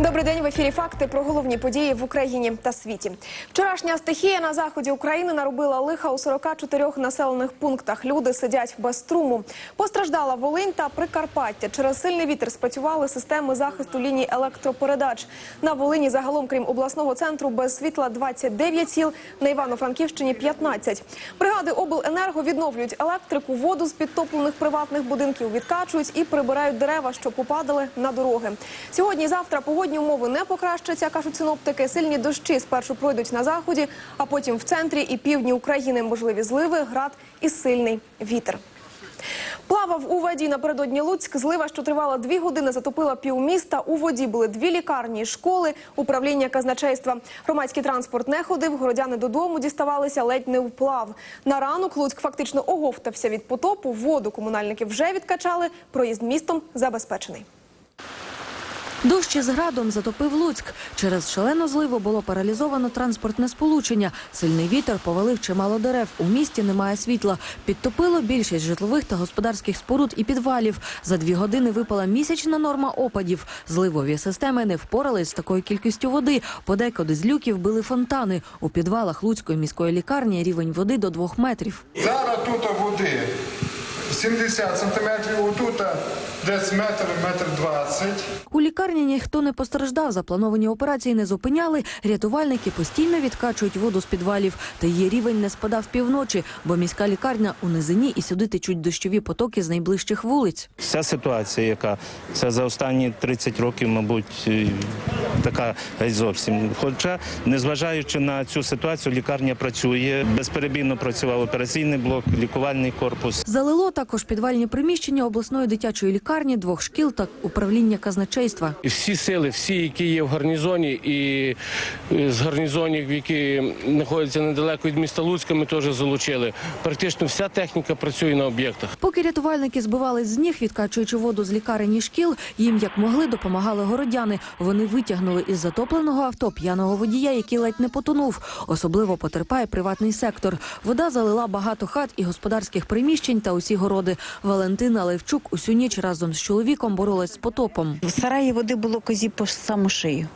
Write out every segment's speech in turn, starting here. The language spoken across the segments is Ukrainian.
Добрий день в ефірі. Факти про головні події в Україні та світі. Вчорашня стихія на заході України наробила лиха у 44 населених пунктах. Люди сидять без струму. Постраждала Волинь та Прикарпаття. Через сильний вітер спрацювали системи захисту ліній електропередач. На Волині загалом, крім обласного центру, без світла 29 сіл. На Івано-Франківщині 15. Бригади обленерго відновлюють електрику, воду з підтоплених приватних будинків відкачують і прибирають дерева, що попадали на дороги. Сьогодні завтра погодні умови не покращаться, кажуть синоптики. Сильні дощі спершу пройдуть на заході, а потім в центрі і півдні України можливі зливи, град і сильний вітер. Плавав у воді напередодні Луцьк. Злива, що тривала дві години, затопила півміста. У воді були дві лікарні, школи, управління казначейства. Громадський транспорт не ходив, городяни додому діставалися ледь не вплав. На ранок Луцьк фактично оговтався від потопу. Воду комунальники вже відкачали. Проїзд містом забезпечений. Дощ із градом затопив Луцьк. Через шалену зливу було паралізовано транспортне сполучення. Сильний вітер повалив чимало дерев. У місті немає світла. Підтопило більшість житлових та господарських споруд і підвалів. За дві години випала місячна норма опадів. Зливові системи не впорались з такою кількістю води. Подекуди з люків били фонтани. У підвалах Луцької міської лікарні рівень води до двох метрів. Зараз тут води 70 сантиметрів, отут десь метр, метр двадцять. У лікарні ніхто не постраждав. Заплановані операції не зупиняли. Рятувальники постійно відкачують воду з підвалів. Та її рівень не спадав півночі, бо міська лікарня у низині і сюди течуть дощові потоки з найближчих вулиць. Вся ситуація, яка це за останні 30 років, мабуть, така геть зовсім. Хоча, незважаючи на цю ситуацію, лікарня працює безперебійно працював операційний блок, лікувальний корпус. Залило також підвальні приміщення обласної дитячої лікарні, двох шкіл та управління казначейства. Всі сили, всі, які є в гарнізоні, і е, з гарнізонів, які знаходяться недалеко від міста Луцька, ми теж залучили. Практично вся техніка працює на об'єктах. Поки рятувальники збивались з ніг, відкачуючи воду з лікарень і шкіл, їм як могли допомагали городяни. Вони витягнули із затопленого авто п'яного водія, який ледь не потонув. Особливо потерпає приватний сектор. Вода залила багато хат і господарських приміщень та усі городи. Валентина Левчук усю ніч разом з чоловіком боролась з потопом. В сараї води було козі по саму шию.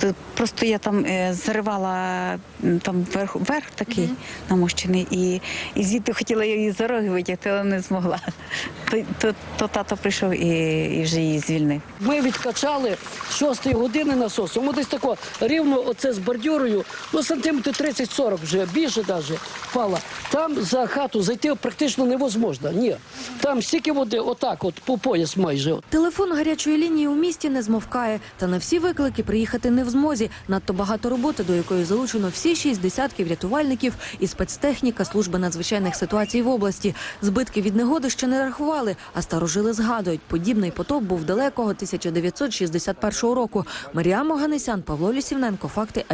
То Просто я там е, заривала там верх, верх такий намощений, і, і звідти хотіла її за роги витягти, але не змогла. То, то, то тато прийшов і, і вже її звільнив. Ми відкачали з 6 години насосом. Ми десь тако рівно оце з бордюрою, ну сантиметрів 30-40 вже більше навіть впала. Там за хату зайти практично невозможно. Ні. Там стільки води, отак, от по пояс майже. Телефон гарячої лінії у місті не змовкає, та на всі виклики приїхати в змозі. Надто багато роботи, до якої залучено всі шість десятків рятувальників і спецтехніка служби надзвичайних ситуацій в області. Збитки від негоди ще не рахували, а старожили згадують. Подібний потоп був далекого 1961 року. Марія Моганесян, Павло Лісівненко. Факти